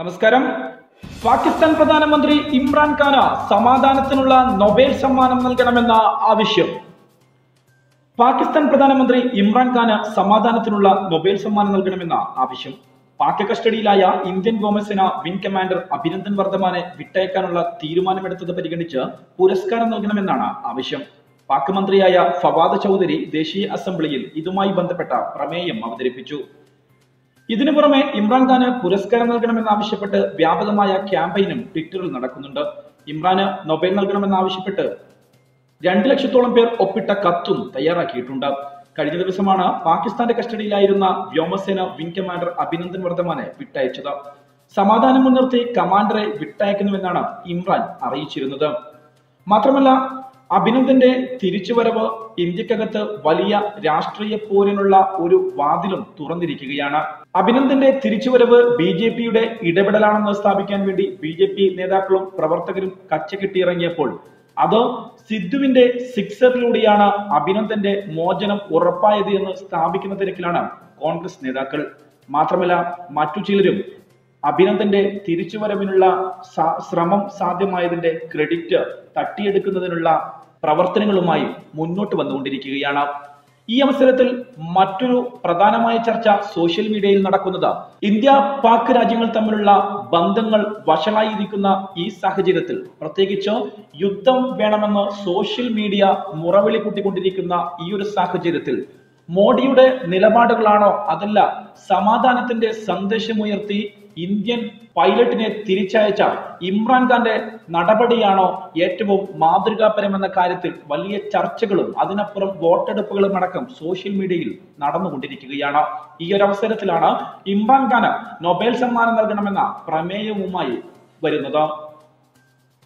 നമസ്കാരം. പാകിസ്ഥാൻ പ്രധാനമന്ത്രി ഇമ്രാൻ ഖാന് സമാധാനത്തിനുള്ള നൊബേൽ സമ്മാനം നൽകണമെന്ന ആവശ്യം. പാകിസ്ഥാൻ പ്രധാനമന്ത്രി ഇമ്രാൻ ഖാന് സമാധാനത്തിനുള്ള നൊബേൽ സമ്മാനം നൽകണമെന്ന ആവശ്യം. പാക് കസ്റ്റഡിയിലായ ഇന്ത്യൻ വ്യോമസേന വിംഗ് കമാൻഡർ അഭിനന്ദൻ വർദ്ധമാനെ വിട്ടയക്കാനുള്ള തീരുമാനമെടുത്തത് പരിഗണിച്ച് പുരസ്കാരം നൽകണമെന്നാണ് ആവശ്യം. പാക് മന്ത്രിയായ ഫവാദ് ചൗധരി ദേശീയ അസംബ്ലിയിൽ ഇതുമായി ബന്ധപ്പെട്ട പ്രമേയം അവതരിപ്പിച്ചു. ഇതിനു പുറമെ ഇമ്രാൻഖാന് പുരസ്കാരം നൽകണമെന്നാവശ്യപ്പെട്ട് വ്യാപകമായ ക്യാമ്പയിനും ട്വിറ്ററിൽ നടക്കുന്നുണ്ട്. ഇമ്രാന് നൊബേൽ നൽകണമെന്നാവശ്യപ്പെട്ട് രണ്ടു ലക്ഷത്തോളം പേർ ഒപ്പിട്ട കത്തും തയ്യാറാക്കിയിട്ടുണ്ട്. കഴിഞ്ഞ ദിവസമാണ് പാകിസ്ഥാന്റെ കസ്റ്റഡിയിലായിരുന്ന വ്യോമസേന വിംഗ് കമാൻഡർ അഭിനന്ദൻ വർദ്ധമാനെ വിട്ടയച്ചത്. സമാധാനം മുൻനിർത്തി കമാൻഡറെ വിട്ടയക്കുന്നുവെന്നാണ് ഇമ്രാൻ അറിയിച്ചിരുന്നത്. മാത്രമല്ല അഭിനന്ദന്റെ തിരിച്ചുവരവ് ഇന്ത്യക്കകത്ത് വലിയ രാഷ്ട്രീയ പോരിനുള്ള ഒരു വാതിലും തുറന്നിരിക്കുകയാണ്. അഭിനന്ദന്റെ തിരിച്ചുവരവ് ബി ജെ പിയുടെ ഇടപെടലാണെന്ന് സ്ഥാപിക്കാൻ വേണ്ടി ബി ജെ പി നേതാക്കളും പ്രവർത്തകരും കച്ചകെട്ടിയിറങ്ങിയപ്പോൾ അത് സിദ്ധുവിന്റെ സിക്സറിലൂടെയാണ് അഭിനന്ദന്റെ മോചനം ഉറപ്പായത് എന്ന് സ്ഥാപിക്കുന്ന തിരക്കിലാണ് കോൺഗ്രസ് നേതാക്കൾ. മാത്രമല്ല മറ്റു ചിലരും അഭിനന്ദന്റെ തിരിച്ചുവരവിനുള്ള ശ്രമം സാധ്യമായതിന്റെ ക്രെഡിറ്റ് തട്ടിയെടുക്കുന്നതിനുള്ള പ്രവർത്തനങ്ങളുമായി മുന്നോട്ട് വന്നുകൊണ്ടിരിക്കുകയാണ്. ഈ അവസരത്തിൽ മറ്റൊരു പ്രധാനമായ ചർച്ച സോഷ്യൽ മീഡിയയിൽ നടക്കുന്നത് ഇന്ത്യ പാക് രാജ്യങ്ങൾ തമ്മിലുള്ള ബന്ധങ്ങൾ വഷളായിരിക്കുന്ന ഈ സാഹചര്യത്തിൽ. പ്രത്യേകിച്ച് യുദ്ധം വേണമെന്ന് സോഷ്യൽ മീഡിയ മുറവിളി കൂട്ടിക്കൊണ്ടിരിക്കുന്ന ഈ ഒരു സാഹചര്യത്തിൽ മോഡിയുടെ നിലപാടുകളാണോ അതല്ല സമാധാനത്തിന്റെ സന്ദേശമുയർത്തി ഇന്ത്യൻ പൈലറ്റിനെ തിരിച്ചയച്ച ഇമ്രാൻഖാന്റെ നടപടിയാണോ ഏറ്റവും മാതൃകാപരമെന്ന കാര്യത്തിൽ വലിയ ചർച്ചകളും അതിനപ്പുറം വോട്ടെടുപ്പുകളും അടക്കം സോഷ്യൽ മീഡിയയിൽ നടന്നുകൊണ്ടിരിക്കുകയാണ്. ഈ ഒരു അവസരത്തിലാണ് ഇമ്രാൻഖാന് നൊബേൽ സമ്മാനം നൽകണമെന്ന പ്രമേയവുമായി വരുന്നത്.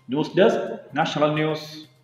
News desk national news.